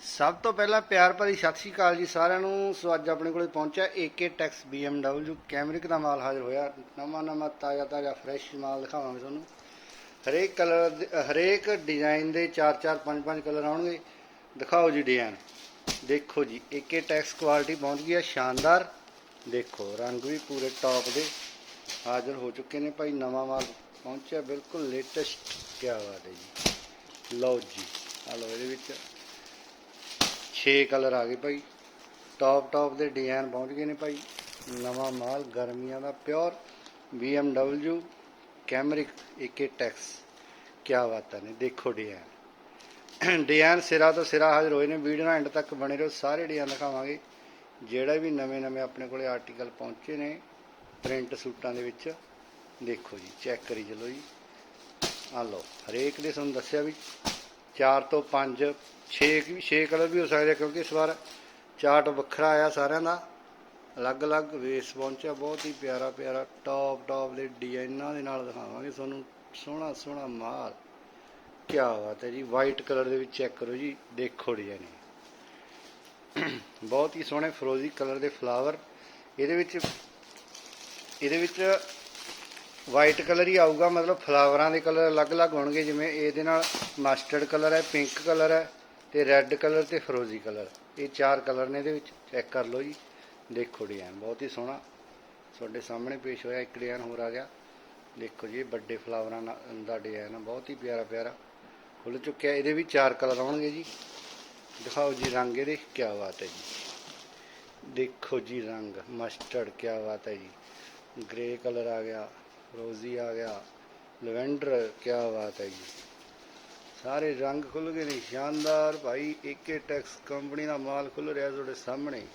ਸਭ ਤੋਂ ਪਹਿਲਾਂ ਪਿਆਰ ਭਰੀ ਸਤਿ ਸ਼੍ਰੀ ਅਕਾਲ ਜੀ ਸਾਰਿਆਂ ਨੂੰ। ਸੋ ਅੱਜ ਆਪਣੇ ਕੋਲੇ ਪਹੁੰਚਿਆ AK Tex BMW ਕੈਮਰਿਕ ਦਾ ਮਾਲ ਹਾਜ਼ਰ ਹੋਇਆ। ਨਵਾਂ ਨਵਾਂ ਤਾਜ਼ਾ ਤਾਜ਼ਾ ਫਰੈਸ਼ ਮਾਲ ਦਿਖਾਵਾਂਗੇ ਤੁਹਾਨੂੰ। ਹਰੇਕ ਕਲਰ ਹਰੇਕ ਡਿਜ਼ਾਈਨ ਦੇ 4 4 5 5 ਕਲਰ ਆਉਣਗੇ। ਦਿਖਾਓ ਜੀ ਡਿਜ਼ਾਈਨ। ਦੇਖੋ ਜੀ AK ਟੈਕਸ ਕੁਆਲਿਟੀ ਪਹੁੰਚ ਗਈ ਹੈ, ਸ਼ਾਨਦਾਰ। ਦੇਖੋ, ਰੰਗ ਵੀ ਪੂਰੇ ਟੌਪ ਦੇ। ਹਾਜ਼ਰ ਹੋ ਚੁੱਕੇ ਨੇ ਭਾਈ, ਨਵਾਂ ਮਾਲ ਪਹੁੰਚਿਆ। ਬਿਲਕੁਲ ਲੇਟੈਸਟ ਕਿਆ ਬਾਤ ਹੈ ਜੀ। ਲਓ ਜੀ ਆ ਲਓ ਇਹਦੇ ਵਿੱਚ 6 ਕਲਰ ਆ ਗਏ ਭਾਈ। ਟੌਪ ਟੌਪ ਦੇ ਡਿਜ਼ਾਈਨ ਪਹੁੰਚ ਗਏ ਨੇ ਭਾਈ। ਨਵਾਂ ਮਾਲ ਗਰਮੀਆਂ ਦਾ ਪਿਓਰ BMW ਕੈਮਰਿਕ ਏਕੇ ਟੈਕਸ ਕੀ ਬਾਤਾਂ ਨੇ, ਦੇਖੋ ਡਿਜ਼ਾਈਨ ਡਿਜ਼ਾਈਨ ਸਿਰਾ ਤੋਂ ਸਿਰਾ ਹਾਜ਼ਰ ਹੋਏ ਨੇ। ਵੀਡੀਓ ਨਾਲ ਐਂਡ ਤੱਕ ਬਣੇ ਰਹੋ। ਸਾਰੇ ਡਿਜ਼ਾਈਨ ਦਿਖਾਵਾਂਗੇ। ਜਿਹੜਾ ਵੀ ਨਵੇਂ ਨਵੇਂ ਆਪਣੇ ਕੋਲੇ ਆਰਟੀਕਲ ਪਹੁੰਚੇ ਨੇ ਪ੍ਰਿੰਟ ਸੂਟਾਂ ਦੇ ਵਿੱਚ, ਦੇਖੋ ਜੀ। ਚੈੱਕ ਕਰੀ ਚਲੋ ਜੀ। ਆ ਲਓ, ਹਰੇਕ ਦੇ ਤੁਹਾਨੂੰ ਦੱਸਿਆ ਵੀ 4 ਤੋਂ 5 6 ਵੀ 6 ਕਲਰ ਵੀ ਹੋ ਸਕਦੇ ਕਿਉਂਕਿ ਇਸ ਵਾਰ ਚਾਰਟ ਵੱਖਰਾ ਆਇਆ ਸਾਰਿਆਂ ਦਾ। ਅਲੱਗ-ਅਲੱਗ ਵੇਸ ਪਹੁੰਚਿਆ, ਬਹੁਤ ਹੀ ਪਿਆਰਾ ਪਿਆਰਾ ਟੌਪ ਟੌਪ ਦੇ ਡਿਜ਼ਾਈਨਾਂ ਦੇ ਨਾਲ ਦਿਖਾਵਾਂਗੇ ਤੁਹਾਨੂੰ। ਸੋਹਣਾ ਸੋਹਣਾ ਮਾਲ। ਕੀ ਬਾਤ ਹੈ ਜੀ ਵਾਈਟ ਕਲਰ ਦੇ ਵਿੱਚ ਚੈੱਕ ਕਰੋ ਜੀ, ਦੇਖੋ ਡਿਜ਼ਾਈਨ ਬਹੁਤ ਹੀ ਸੋਹਣੇ ਫਰੋਜ਼ੀ ਕਲਰ ਦੇ ਫਲਾਵਰ ਇਹਦੇ ਵਿੱਚ ਇਹਦੇ ਵਿੱਚ ਵਾਈਟ ਕਲਰ ਹੀ ਆਊਗਾ, ਮਤਲਬ ਫਲਾਵਰਾਂ ਦੇ ਕਲਰ ਅਲੱਗ-ਅਲੱਗ ਹੋਣਗੇ, ਜਿਵੇਂ ਇਹਦੇ ਨਾਲ ਮਸਟਰਡ ਕਲਰ ਹੈ, ਪਿੰਕ ਕਲਰ ਹੈ, ਤੇ ਰੈੱਡ ਕਲਰ ਤੇ ਫਰੋਜ਼ੀ ਕਲਰ। ਇਹ ਚਾਰ ਕਲਰ ਨੇ ਇਹਦੇ ਵਿੱਚ, ਚੈੱਕ ਕਰ ਲਓ ਜੀ। ਦੇਖੋ ਡਿਜ਼ਾਈਨ, ਬਹੁਤ ਹੀ ਸੋਹਣਾ। ਤੁਹਾਡੇ ਸਾਹਮਣੇ ਪੇਸ਼ ਹੋਇਆ, ਇੱਕ ਡਿਜ਼ਾਈਨ ਹੋਰ ਆ ਗਿਆ। ਦੇਖੋ ਜੀ ਵੱਡੇ ਫਲਾਵਰਾਂ ਨਾਲ- ਦਾ ਡਿਜ਼ਾਈਨ ਹੈ ਬਹੁਤ ਹੀ ਪਿਆਰਾ ਪਿਆਰਾ। ਖੁੱਲ ਚੁੱਕਿਆ, ਇਹਦੇ ਵੀ ਚਾਰ ਕਲਰ ਆਉਣਗੇ ਜੀ। ਦਿਖਾਓ ਜੀ ਰੰਗ ਇਹਦੇ ਕੀ ਬਾਤ ਹੈ ਜੀ। ਦੇਖੋ ਜੀ ਰੰਗ, ਮਸਟਰਡ ਕੀ ਬਾਤ ਹੈ ਜੀ। ਗ੍ਰੇ ਕਲਰ ਆ ਗਿਆ ਰੋਜ਼ੀ ਆ ਗਿਆ। ਲਵੈਂਡਰ ਕੀ ਬਾਤ ਹੈ ਜੀ। ਸਾਰੇ ਰੰਗ ਖੁੱਲ ਗਏ ਨੇ। ਸ਼ਾਨਦਾਰ ਭਾਈ AK ਟੈਕਸ ਕੰਪਨੀ ਦਾ ਮਾਲ ਖੁੱਲ ਰਿਹਾ ਤੁਹਾਡੇ ਸਾਹਮਣੇ।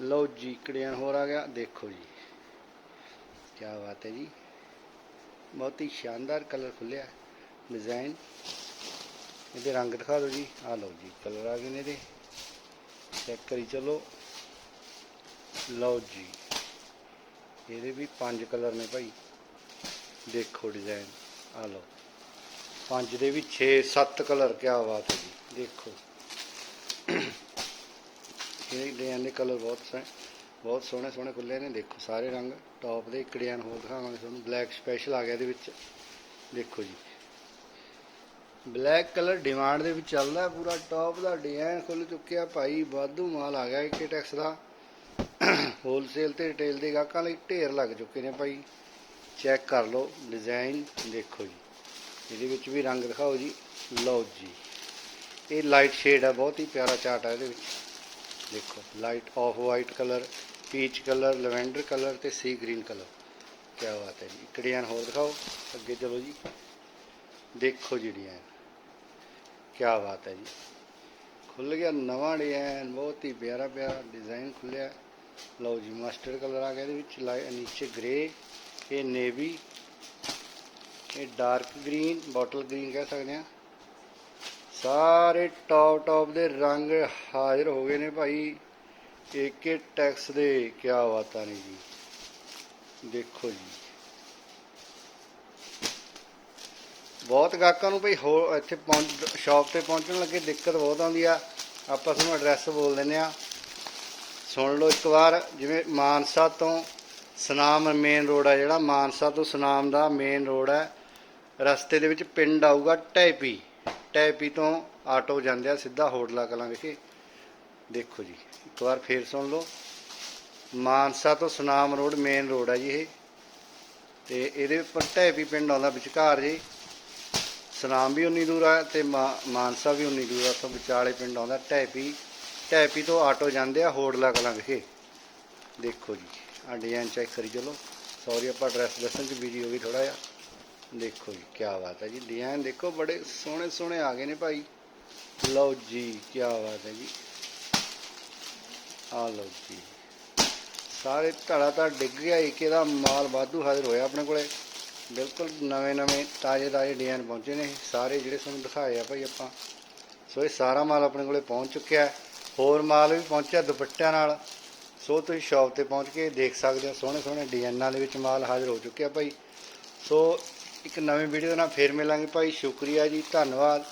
ਲਓ ਜੀ ਕੜਿਆਨ ਹੋਰ ਆ ਗਿਆ। ਦੇਖੋ ਜੀ। ਕੀ ਬਾਤ ਹੈ ਜੀ। ਬਹੁਤ ਹੀ ਸ਼ਾਨਦਾਰ ਕਲਰ ਖੁੱਲਿਆ ਡਿਜ਼ਾਈਨ। ਇਹਦੇ ਰੰਗ ਦਿਖਾ ਦਿਓ ਜੀ। ਆ ਲਓ ਜੀ, ਕਲਰ ਆ ਗਏ ਨੇ ਇਹਦੇ। ਚੈੱਕ ਕਰੀ ਚਲੋ। ਲਓ ਜੀ। ਇਹਦੇ ਵੀ ਪੰਜ ਕਲਰ ਨੇ ਭਾਈ। ਦੇਖੋ ਡਿਜ਼ਾਈਨ ਆ ਲਓ। ਪੰਜ ਦੇ ਵੀ 6 7 ਕਲਰ ਕਿਆ ਬਾਤ ਹੈ ਜੀ। ਦੇਖੋ। ਇਹ ਡਿਜ਼ਾਈਨ ਦੇ ਕਲਰ ਬਹੁਤ ਸੋਹਣੇ ਬਹੁਤ ਸੋਹਣੇ ਸੋਹਣੇ ਖੁੱਲੇ ਨੇ। ਦੇਖੋ ਸਾਰੇ ਰੰਗ। ਟੌਪ ਦੇ ਇੱਕ ਡਿਜ਼ਾਈਨ ਹੋਰ ਦਿਖਾਵਾਂਗੇ ਤੁਹਾਨੂੰ। ਬਲੈਕ ਸਪੈਸ਼ਲ ਆ ਗਿਆ ਇਹਦੇ ਵਿੱਚ। ਦੇਖੋ ਜੀ। ਬਲੈਕ ਕਲਰ ਡਿਮਾਂਡ ਦੇ ਵਿੱਚ ਚੱਲਦਾ ਪੂਰਾ। ਟੌਪ ਦਾ ਡਿਜ਼ਾਈਨ ਖੁੱਲ ਚੁੱਕਿਆ। ਭਾਈ ਵਾਧੂ ਮਾਲ ਆ ਗਿਆ AK ਟੈਕਸ ਦਾ। ਹੋਲਸੇਲ ਤੇ ਰਿਟੇਲ ਦੇ ਗਾਹਕਾਂ ਲਈ ਢੇਰ ਲੱਗ ਚੁੱਕੇ ਨੇ ਭਾਈ। ਚੈੱਕ ਕਰ ਲਓ ਡਿਜ਼ਾਈਨ ਦੇਖੋ ਜੀ। ਇਹਦੇ ਵਿੱਚ ਵੀ ਰੰਗ ਦਿਖਾਓ ਜੀ। ਲਓ ਜੀ। ਇਹ ਲਾਈਟ ਸ਼ੇਡ ਆ, ਬਹੁਤ ਹੀ ਪਿਆਰਾ ਚਾਰਟ ਆ ਇਹਦੇ ਵਿੱਚ। ਦੇਖੋ light off white colour peach colour lavender colour ਤੇ ਸੀ ਗ੍ਰੀਨ ਕਲਰ ਕੀ ਬਾਤ ਹੈ ਜੀ। ਇੱਕ ਡਿਜ਼ਾਈਨ ਹੋਰ ਦਿਖਾਓ। ਅੱਗੇ ਚਲੋ ਜੀ। ਦੇਖੋ ਜੀ ਡਿਜ਼ਾਈਨ ਕੀ ਬਾਤ ਹੈ ਜੀ। ਖੁੱਲ ਗਿਆ ਨਵਾਂ ਡਿਜ਼ਾਈਨ ਬਹੁਤ ਹੀ ਪਿਆਰਾ ਪਿਆਰਾ ਡਿਜ਼ਾਈਨ ਖੁੱਲਿਆ ਲਓ ਜੀ ਮਸਟਰਡ ਕਲਰ ਆ ਗਿਆ ਇਹਦੇ ਵਿੱਚ ਲਾਈ- ਨੀਚੇ ਗ੍ਰੇ ਇਹ ਨੇਵੀ ਇਹ ਡਾਰਕ ਗ੍ਰੀਨ ਬੋਟਲ ਗ੍ਰੀਨ ਕਹਿ ਸਕਦੇ ਆ। ਸਾਰੇ ਟੌਪ ਟੌਪ ਦੇ ਰੰਗ ਹਾਜ਼ਰ ਹੋ ਗਏ ਨੇ ਭਾਈ। AK ਟੈਕਸ ਦੇ ਕੀ ਬਾਤਾਂ ਨੇ ਜੀ। ਦੇਖੋ ਜੀ। ਬਹੁਤ ਗਾਹਕਾਂ ਨੂੰ ਭਾਈ ਹੋ ਇੱਥੇ ਪਹੁੰਚ ਸ਼ਾਪ ਤੇ ਪਹੁੰਚਣ ਲੱਗੇ ਦਿੱਕਤ ਬਹੁਤ ਆਉਂਦੀ ਆ। ਆਪਾਂ ਤੁਹਾਨੂੰ ਐਡਰੈਸ ਬੋਲ ਦਿੰਦੇ ਆ। ਸੁਣ ਲਓ ਇੱਕ ਵਾਰ, ਜਿਵੇਂ ਮਾਨਸਾ ਤੋਂ ਸਨਾਮ ਮੇਨ ਰੋਡ ਆ ਜਿਹੜਾ, ਮਾਨਸਾ ਤੋਂ ਸਨਾਮ ਦਾ ਮੇਨ ਰੋਡ ਹੈ ਰਸਤੇ ਦੇ ਵਿੱਚ ਪਿੰਡ ਆਊਗਾ ਟੈਪੀ। ਟੈਪੀ ਤੋਂ ਆਟੋ ਜਾਂਦੇ ਆ ਸਿੱਧਾ ਹੋਟਲਾ ਕਲਾਂ ਵਿਖੇ। ਦੇਖੋ ਜੀ, ਇੱਕ ਵਾਰ ਫੇਰ ਸੁਣ ਲਓ। ਮਾਨਸਾ ਤੋਂ ਸਨਾਮ ਰੋਡ ਮੇਨ ਰੋਡ ਹੈ ਜੀ ਇਹ। ਤੇ ਇਹਦੇ ਉੱਪਰ ਟੈਪੀ ਪਿੰਡ ਆਉਂਦਾ ਵਿਚਕਾਰ ਜੀ। ਸਨਾਮ ਵੀ ਉਨੀ ਦੂਰ ਆ ਤੇ ਮਾ- ਮਾਨਸਾ ਵੀ ਉਨੀ ਦੂਰ ਆ ਤੋਂ ਵਿਚਾਲੇ ਪਿੰਡ ਆਉਂਦਾ ਟੈਪੀ। ਟੈਪੀ ਤੋਂ ਆਟੋ ਜਾਂਦੇ ਆ ਹੋਟਲਾ ਕਲਾਂ ਵਿਖੇ ਦੇਖੋ ਜੀ ਆ ਡਿਜ਼ਾਈਨ ਚੈੱਕ ਕਰੀ ਚਲੋ। ਸੌਰੀ ਆਪਾਂ ਐਡਰੈਸ ਦੱਸਣ ਚ ਬਿਜ਼ੀ ਹੋ ਗਈ ਥੋੜਾ ਜਿਹਾ। ਦੇਖੋ ਜੀ ਕੀ ਬਾਤ ਹੈ ਜੀ। ਡਿਜ਼ਾਈਨ ਦੇਖੋ, ਬੜੇ ਸੋਹਣੇ ਸੋਹਣੇ ਆ ਗਏ ਨੇ ਭਾਈ। ਲਓ ਜੀ ਕੀ ਬਾਤ ਹੈ ਜੀ। ਆ ਲਓ ਜੀ। ਸਾਰੇ ਧੜਾ ਧੜ ਡਿੱਗ ਗਿਆ, ਇੱਕ ਇਹਦਾ ਮਾਲ ਵਾਧੂ ਹਾਜ਼ਰ ਹੋਇਆ ਆਪਣੇ ਕੋਲੇ। ਬਿਲਕੁਲ ਨਵੇਂ ਨਵੇਂ, ਤਾਜ਼ੇ ਤਾਜ਼ੇ ਡਿਜ਼ਾਈਨ ਪਹੁੰਚੇ ਨੇ। ਸਾਰੇ ਜਿਹੜੇ ਤੁਹਾਨੂੰ ਦਿਖਾਏ ਆ ਭਾਈ ਆਪਾਂ। ਸੋ ਇਹ ਸਾਰਾ ਮਾਲ ਆਪਣੇ ਕੋਲੇ ਪਹੁੰਚ ਚੁੱਕਿਆ ਹੈ। ਹੋਰ ਮਾਲ ਵੀ ਪਹੁੰਚਿਆ ਦੁਪੱਟਿਆਂ ਨਾਲ। ਸੋ ਤੁਸੀਂ ਸ਼ਾਪ ਤੇ ਪਹੁੰਚ ਕੇ ਦੇਖ ਸਕਦੇ ਹੋ, ਸੋਹਣੇ ਸੋਹਣੇ ਡਿਜ਼ਾਈਨਾਂ ਦੇ ਵਿੱਚ ਮਾਲ ਹਾਜ਼ਰ ਹੋ ਚੁੱਕਿਆ ਭਾਈ। ਸੋ ਇੱਕ ਨਵੀਂ ਵੀਡੀਓ ਨਾਲ ਫੇਰ ਮਿਲਾਂਗੇ ਭਾਈ। ਸ਼ੁਕਰੀਆ ਜੀ, ਧੰਨਵਾਦ।